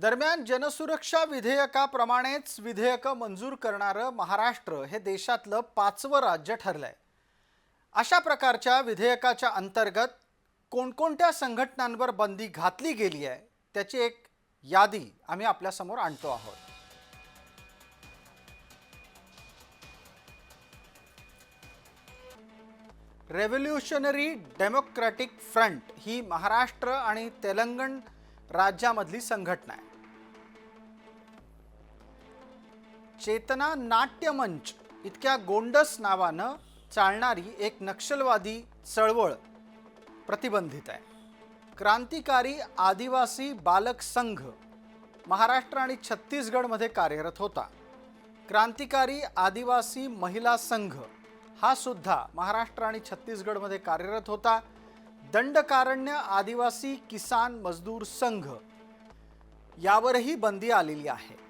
दरम्यान जनसुरक्षा विधेयकाप्रमाणेच विधेयकं मंजूर करणारं महाराष्ट्र हे देशातलं पाचवं राज्य ठरलं आहे अशा प्रकारच्या विधेयकाच्या अंतर्गत कोणकोणत्या संघटनांवर बंदी घातली गेली आहे त्याची एक यादी आम्ही आपल्यासमोर आणतो आहोत. रेव्होल्युशनरी डेमोक्रॅटिक फ्रंट ही महाराष्ट्र आणि तेलंगण राज्यामधली संघटना आहे. चेतना नाट्यमंच इतक्या गोंडस नावानं चालणारी एक नक्षलवादी चळवळ प्रतिबंधित आहे. क्रांतिकारी आदिवासी बालक संघ महाराष्ट्र आणि छत्तीसगडमध्ये कार्यरत होता. क्रांतिकारी आदिवासी महिला संघ हा सुद्धा महाराष्ट्र आणि छत्तीसगडमध्ये कार्यरत होता. दंडकारण्य आदिवासी किसान मजदूर संघ यावरही बंदी आलेली आहे.